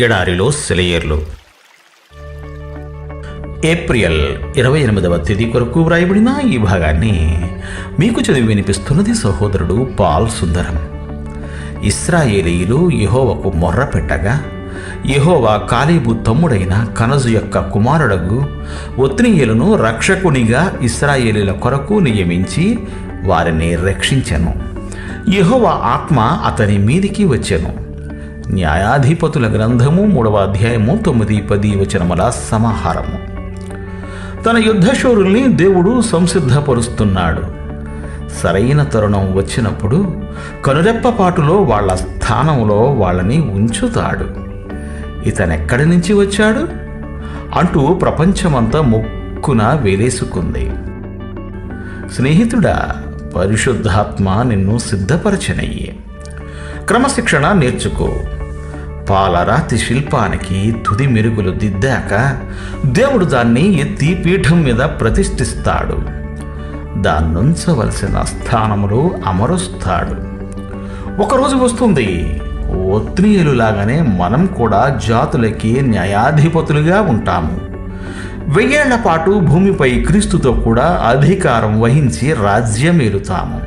ఎడారిలో సెలయేర్లు. ఏప్రిల్ ఇరవై ఎనిమిదవ తేదీ కొరకు వ్రాయబడిన ఈ భాగాన్ని మీకు చదివి వినిపిస్తున్నది సహోదరుడు పాల్ సుందరం. ఇస్రాయేలీయులు యహోవకు మొర్ర పెట్టగా యహోవా కాలేబు తమ్ముడైన కనజు యొక్క కుమారుడగు ఒత్నీయులను రక్షకునిగా ఇస్రాయేలీల కొరకు నియమించి వారిని రక్షించెను. యహోవా ఆత్మ అతని మీదికి వచ్చెను. న్యాయాధిపతుల గ్రంథము మూడవ అధ్యాయము తొమ్మిది పది వచనముల సమాహారము. తన యుద్ధశూరుల్ని దేవుడు సంసిద్ధపరుస్తున్నాడు. సరైన తరుణం వచ్చినప్పుడు కనురెప్పపాటులో వాళ్ళ స్థానంలో వాళ్ళని ఉంచుతాడు. ఇతనెక్కడి నుంచి వచ్చాడు? అంటూ ప్రపంచమంతా ముక్కున వేలేసుకుంది. స్నేహితుడా పరిశుద్ధాత్మ నిన్ను సిద్ధపరచనయ్యే. క్రమశిక్షణ నేర్చుకో. పాలరాతి శిల్పానికి తుది మెరుగులు దిద్దాక దేవుడు దాన్ని ఎత్తి పీఠం మీద ప్రతిష్ఠిస్తాడు. దాన్నుంచవలసిన స్థానములో అమరుస్తాడు. ఒకరోజు వస్తుంది ఒత్నీయులులాగానే మనం కూడా జాతులకి న్యాయాధిపతులుగా ఉంటాము. వెయ్యేళ్ళ పాటు భూమిపై క్రీస్తుతో కూడా అధికారం వహించి రాజ్యమేలుతాము.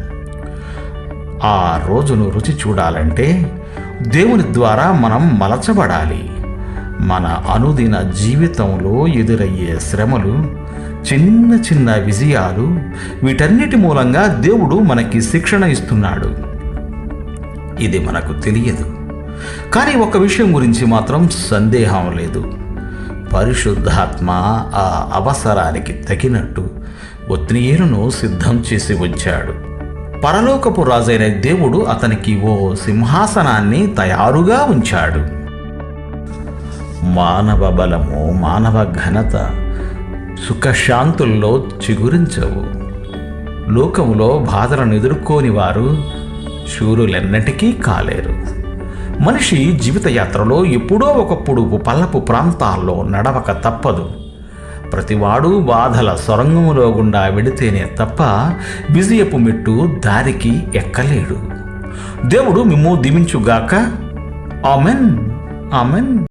ఆ రోజును రుచి చూడాలంటే దేవుని ద్వారా మనం మలచబడాలి. మన అనుదిన జీవితంలో ఎదురయ్యే శ్రమలు చిన్న చిన్న విజయాలు వీటన్నిటి మూలంగా దేవుడు మనకి శిక్షణ ఇస్తున్నాడు. ఇది మనకు తెలియదు. కానీ ఒక విషయం గురించి మాత్రం సందేహం లేదు. పరిశుద్ధాత్మ ఆ అవసరానికి తగినట్టు ఒత్నీయులను సిద్ధం చేసి ఉంచాడు. పరలోకపు రాజైన దేవుడు అతనికి ఓ సింహాసనాన్ని తయారుగా ఉంచాడు. మానవ బలము మానవ ఘనత సుఖశాంతుల్లో చిగురించవు. లోకములో బాధలను ఎదుర్కోని వారు శూరులెన్నటికీ కాలేరు. మనిషి జీవితయాత్రలో ఎప్పుడో ఒకప్పుడు పల్లపు ప్రాంతాల్లో నడవక తప్పదు. ప్రతివాడు బాధల సొరంగములో గుండా వెడితేనే తప్ప విజయపు మెట్టు దారికి ఎక్కలేడు. దేవుడు మిమ్ము దీవించుగాక ఆమెన్. ఆమెన్.